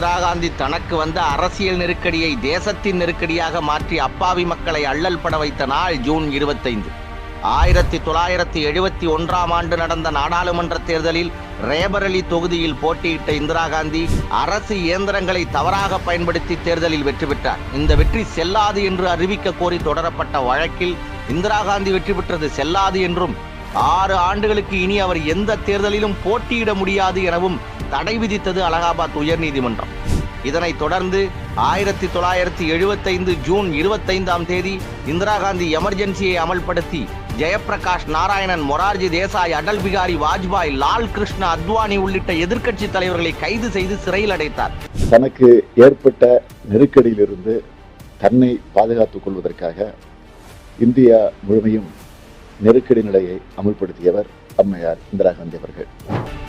இந்திரா காந்தி தனக்கு வந்த அரசியல் நெருக்கடியை தேசத்தின் நெருக்கடியாக மாற்றி அப்பாவி மக்களை அள்ளல் பட வைத்த நாள் ஜூன் இருபத்தைந்து. ஆயிரத்தி தொள்ளாயிரத்தி எழுபத்தி ஒன்றாம் ஆண்டு நடந்த நாடாளுமன்ற தேர்தலில் ரேபரலி தொகுதியில் போட்டியிட்ட இந்திரா காந்தி அரசு இயந்திரங்களை தவறாக பயன்படுத்தி தேர்தலில் வெற்றி பெற்றார். இந்த வெற்றி செல்லாது என்று அறிவிக்க கோரி தொடரப்பட்ட வழக்கில் இந்திரா காந்தி வெற்றி பெற்றது செல்லாது என்றும் ஆறு ஆண்டுகளுக்கு இனி அவர் எந்த தேர்தலிலும் போட்டியிட முடியாது எனவும் தடை விதித்தது அலகாபாத் உயர்நீதிமன்றம். இதனைத் தொடர்ந்து ஆயிரத்தி தொள்ளாயிரத்தி எழுபத்தைந்து ஜூன் இருபத்தைந்தாம் தேதி இந்திரா காந்தி எமர்ஜென்சியை அமல்படுத்தி ஜெயபிரகாஷ் நாராயணன் மொரார்ஜி தேசாய் அடல் பிகாரி வாஜ்பாய் லால் கிருஷ்ண அத்வானி உள்ளிட்ட எதிர்க்கட்சி தலைவர்களை கைது செய்து சிறையில் அடைத்தார். தனக்கு ஏற்பட்ட நெருக்கடியிலிருந்து தன்னை பாதுகாத்துக் கொள்வதற்காக இந்தியா முழுமையும் நெருக்கடி நிலையை அமுல்படுத்தியவர் அம்மையார் இந்திரா காந்தி அவர்கள்.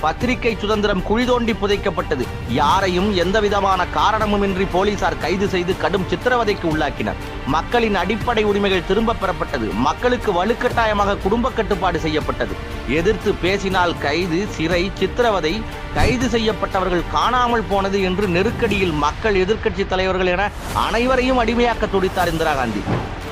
பத்திரிகை சுதந்திரம் குழி தோண்டி புதைக்கப்பட்டது. யாரையும் எந்த விதமான காரணமுமின்றி போலீசார் கைது செய்து கடும் சித்திரவதைக்கு உள்ளாக்கினர். மக்களின் அடிப்படை உரிமைகள் திரும்ப பெறப்பட்டது. மக்களுக்கு வலுக்கட்டாயமாக குடும்ப கட்டுப்பாடு செய்யப்பட்டது. எதிர்த்து பேசினால் கைது சிறை சித்திரவதை கைது செய்யப்பட்டவர்கள் காணாமல் போனது என்று நெருக்கடியில் மக்கள் எதிர்க்கட்சி தலைவர்கள் என அனைவரையும் அடிமையாக்க துடித்தார் இந்திரா காந்தி.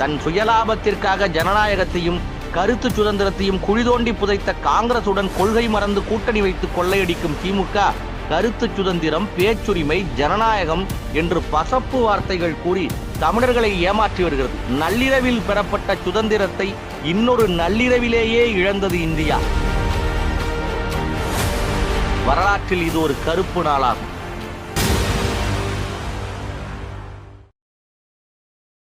தன் சுயலாபத்திற்காக ஜனநாயகத்தையும் கருத்து சுதந்திரத்தையும் குழிதோண்டி புதைத்த காங்கிரசுடன் கொள்கை மறந்து கூட்டணி வைத்து கொள்ளையடிக்கும் திமுக கருத்து சுதந்திரம் பேச்சுரிமை ஜனநாயகம் என்று பசப்பு வார்த்தைகள் கூறி தமிழர்களை ஏமாற்றி வருகிறது. நள்ளிரவில் பெறப்பட்ட சுதந்திரத்தை இன்னொரு நள்ளிரவிலேயே இழந்தது இந்தியா. வரலாற்றில் இது ஒரு கருப்பு நாளாகும்.